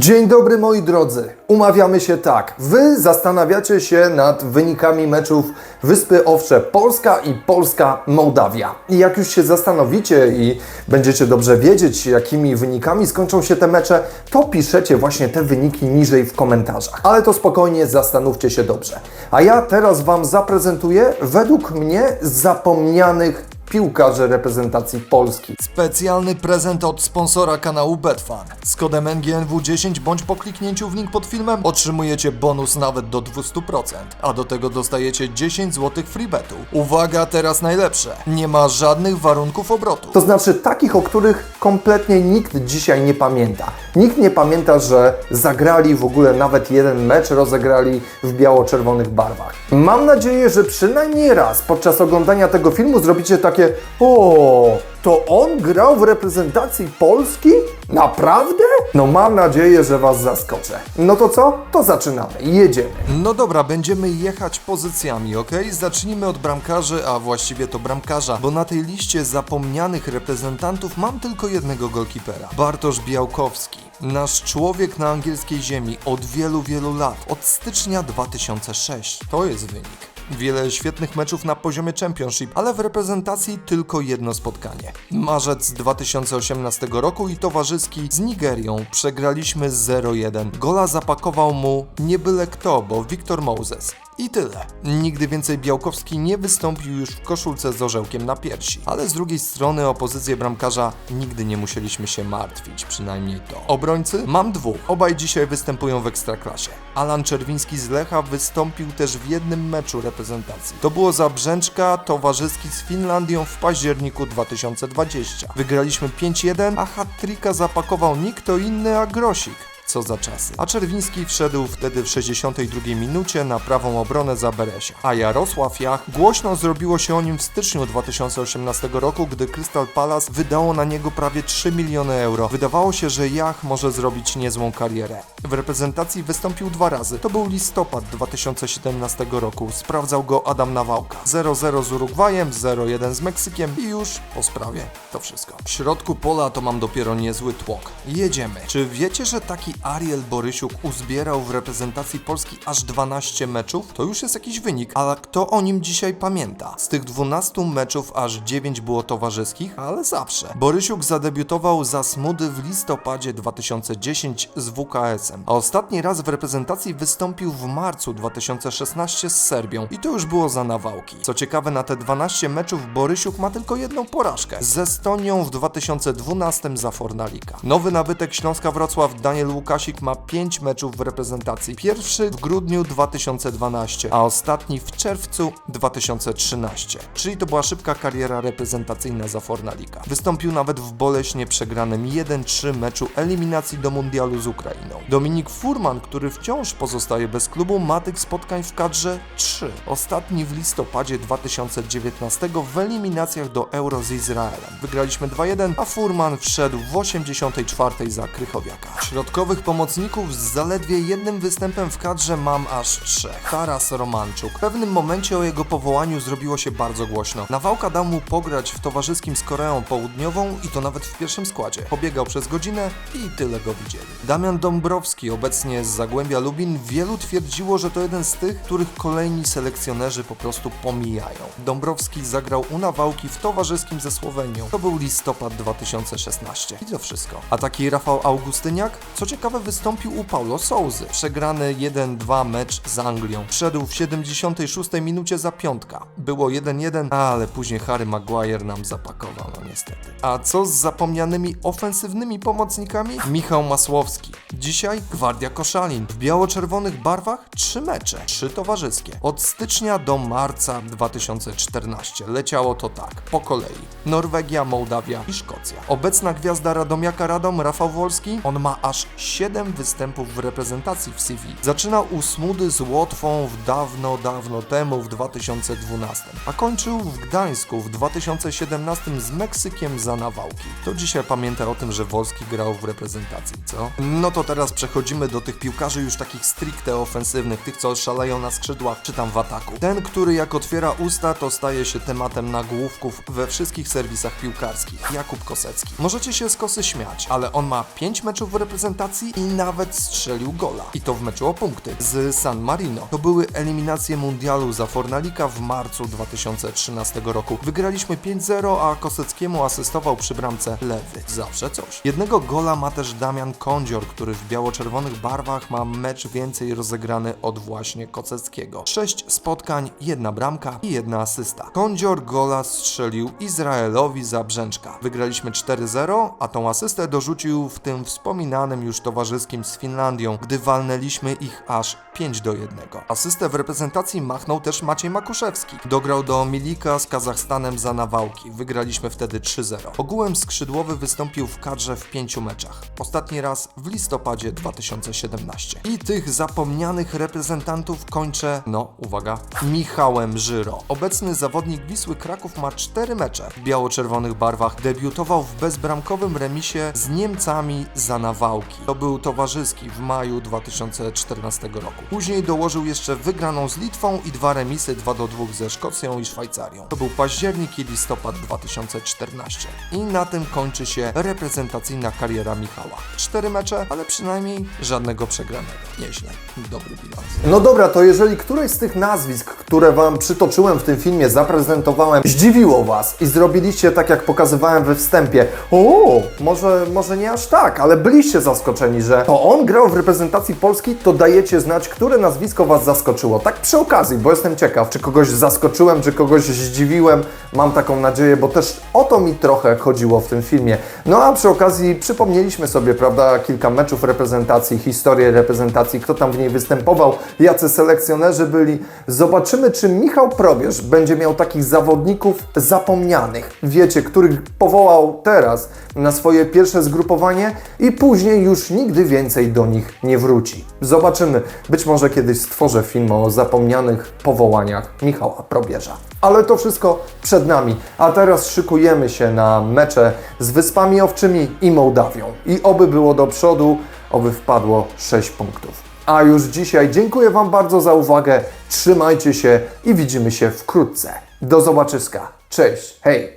Dzień dobry moi drodzy. Umawiamy się tak. Wy zastanawiacie się nad wynikami meczów Wyspy Owcze Polska i Polska Mołdawia. I jak już się zastanowicie i będziecie dobrze wiedzieć, jakimi wynikami skończą się te mecze, to piszecie właśnie te wyniki niżej w komentarzach. Ale to spokojnie, zastanówcie się dobrze. A ja teraz Wam zaprezentuję według mnie zapomnianych piłkarzy reprezentacji Polski. Specjalny prezent od sponsora kanału Betfan. Z kodem NGNW10 bądź po kliknięciu w link pod filmem otrzymujecie bonus nawet do 200%, a do tego dostajecie 10 zł freebetu. Uwaga, teraz najlepsze. Nie ma żadnych warunków obrotu. To znaczy takich, o których kompletnie nikt dzisiaj nie pamięta. Nikt nie pamięta, że zagrali w ogóle nawet jeden mecz, rozegrali w biało-czerwonych barwach. Mam nadzieję, że przynajmniej raz podczas oglądania tego filmu zrobicie takie o, to on grał w reprezentacji Polski? Naprawdę? No mam nadzieję, że Was zaskoczę. No to co? To zaczynamy. Jedziemy. No dobra, będziemy jechać pozycjami, ok? Zacznijmy od bramkarzy, a właściwie to bramkarza, bo na tej liście zapomnianych reprezentantów mam tylko jednego golkipera. Bartosz Białkowski. Nasz człowiek na angielskiej ziemi od wielu, wielu lat. Od stycznia 2006. To jest wynik. Wiele świetnych meczów na poziomie Championship, ale w reprezentacji tylko jedno spotkanie. Marzec 2018 roku i towarzyski z Nigerią przegraliśmy 0-1. Gola zapakował mu nie byle kto, bo Victor Moses. I tyle. Nigdy więcej Białkowski nie wystąpił już w koszulce z orzełkiem na piersi. Ale z drugiej strony o pozycję bramkarza nigdy nie musieliśmy się martwić, przynajmniej to. Obrońcy? Mam dwóch. Obaj dzisiaj występują w Ekstraklasie. Alan Czerwiński z Lecha wystąpił też w jednym meczu reprezentacji. To było za Brzęczka towarzyski z Finlandią w październiku 2020. Wygraliśmy 5-1, a hat-tricka zapakował nie kto inny, a Grosik. Co za czasy. A Czerwiński wszedł wtedy w 62 minucie na prawą obronę za Beresia. A Jarosław Jach głośno zrobiło się o nim w styczniu 2018 roku, gdy Crystal Palace wydało na niego prawie 3 miliony euro. Wydawało się, że Jach może zrobić niezłą karierę. W reprezentacji wystąpił dwa razy. To był listopad 2017 roku. Sprawdzał go Adam Nawałka. 0-0 z Urugwajem, 0-1 z Meksykiem i już po sprawie to wszystko. W środku pola to mam dopiero niezły tłok. Jedziemy. Czy wiecie, że taki Ariel Borysiuk uzbierał w reprezentacji Polski aż 12 meczów? To już jest jakiś wynik, ale kto o nim dzisiaj pamięta? Z tych 12 meczów aż 9 było towarzyskich, ale zawsze. Borysiuk zadebiutował za Smudy w listopadzie 2010 z WKS-em, a ostatni raz w reprezentacji wystąpił w marcu 2016 z Serbią i to już było za nawałki. Co ciekawe, na te 12 meczów Borysiuk ma tylko jedną porażkę z Estonią w 2012 za Fornalika. Nowy nabytek Śląska Wrocław Daniel Łukasik ma 5 meczów w reprezentacji. Pierwszy w grudniu 2012, a ostatni w czerwcu 2013. Czyli to była szybka kariera reprezentacyjna za Fornalika. Wystąpił nawet w boleśnie przegranym 1-3 meczu eliminacji do mundialu z Ukrainą. Dominik Furman, który wciąż pozostaje bez klubu, ma tych spotkań w kadrze 3. Ostatni w listopadzie 2019 w eliminacjach do Euro z Izraelem. Wygraliśmy 2-1, a Furman wszedł w 84 za Krychowiaka. Środkowych pomocników z zaledwie jednym występem w kadrze mam aż trzech. Taras Romanczuk. W pewnym momencie o jego powołaniu zrobiło się bardzo głośno. Nawałka dał mu pograć w towarzyskim z Koreą Południową i to nawet w pierwszym składzie. Pobiegał przez godzinę i tyle go widzieli. Damian Dąbrowski, obecnie z Zagłębia Lubin, wielu twierdziło, że to jeden z tych, których kolejni selekcjonerzy po prostu pomijają. Dąbrowski zagrał u Nawałki w towarzyskim ze Słowenią. To był listopad 2016. I to wszystko. A taki Rafał Augustyniak, co ciekawe, wystąpił u Paulo Souzy. Przegrany 1-2 mecz z Anglią. Wszedł w 76 minucie za piątka. Było 1-1, ale później Harry Maguire nam zapakował, no niestety. A co z zapomnianymi ofensywnymi pomocnikami? Michał Masłowski. Dzisiaj Gwardia Koszalin. W biało-czerwonych barwach trzy mecze, trzy towarzyskie. Od stycznia do marca 2014 leciało to tak, po kolei. Norwegia, Mołdawia i Szkocja. Obecna gwiazda Radomiaka Radom, Rafał Wolski, on ma aż 7 występów w reprezentacji w CV. Zaczynał u Smudy z Łotwą w dawno, dawno temu w 2012, a kończył w Gdańsku w 2017 z Meksykiem za nawałki. To dzisiaj pamięta o tym, że Wolski grał w reprezentacji, co? No to teraz przechodzimy do tych piłkarzy już takich stricte ofensywnych, tych co szaleją na skrzydłach czy tam w ataku. Ten, który jak otwiera usta, to staje się tematem nagłówków we wszystkich serwisach piłkarskich. Jakub Kosecki. Możecie się z Kosy śmiać, ale on ma 5 meczów w reprezentacji i nawet strzelił gola. I to w meczu o punkty z San Marino. To były eliminacje mundialu za Fornalika w marcu 2013 roku. Wygraliśmy 5-0, a Koseckiemu asystował przy bramce lewy. Zawsze coś. Jednego gola ma też Damian Kądzior, który w biało-czerwonych barwach ma mecz więcej rozegrany od właśnie Koseckiego. Sześć spotkań, jedna bramka i jedna asysta. Kądzior gola strzelił Izraelowi za Brzęczka. Wygraliśmy 4-0, a tą asystę dorzucił w tym wspominanym już towarzyskim z Finlandią, gdy walnęliśmy ich aż 5 do 1. Asystę w reprezentacji machnął też Maciej Makuszewski. Dograł do Milika z Kazachstanem za Nawałki. Wygraliśmy wtedy 3-0. Ogółem skrzydłowy wystąpił w kadrze w pięciu meczach. Ostatni raz w listopadzie 2017. I tych zapomnianych reprezentantów kończę, no uwaga, Michałem Żyro. Obecny zawodnik Wisły Kraków ma cztery mecze. Biało-czerwonych barwach debiutował w bezbramkowym remisie z Niemcami za Nawałki. To był towarzyski w maju 2014 roku. Później dołożył jeszcze wygraną z Litwą i dwa remisy 2 do 2 ze Szkocją i Szwajcarią. To był październik i listopad 2014. I na tym kończy się reprezentacyjna kariera Michała. Cztery mecze, ale przynajmniej żadnego przegranego. Nieźle. Dobry bilans. No dobra, to jeżeli któreś z tych nazwisk, które Wam przytoczyłem w tym filmie, zaprezentowałem, zdziwiło Was i zrobiliście tak, jak pokazywałem we wstępie, o, może, może nie aż tak, ale byliście zaskoczeni, że to on grał w reprezentacji Polski, to dajecie znać, które nazwisko Was zaskoczyło. Tak przy okazji, bo jestem ciekaw, czy kogoś zaskoczyłem, czy kogoś zdziwiłem. Mam taką nadzieję, bo też o to mi trochę chodziło w tym filmie. No a przy okazji przypomnieliśmy sobie, prawda, kilka meczów reprezentacji, historię reprezentacji, kto tam w niej występował, jacy selekcjonerzy byli. Zobaczymy, czy Michał Probierz będzie miał takich zawodników zapomnianych, wiecie, których powołał teraz na swoje pierwsze zgrupowanie i później już nigdy więcej do nich nie wróci. Zobaczymy. Być może kiedyś stworzę film o zapomnianych powołaniach Michała Probierza. Ale to wszystko przed nami. A teraz szykujemy się na mecze z Wyspami Owczymi i Mołdawią. I oby było do przodu, oby wpadło 6 punktów. A już dzisiaj dziękuję Wam bardzo za uwagę. Trzymajcie się i widzimy się wkrótce. Do zobaczyska. Cześć. Hej.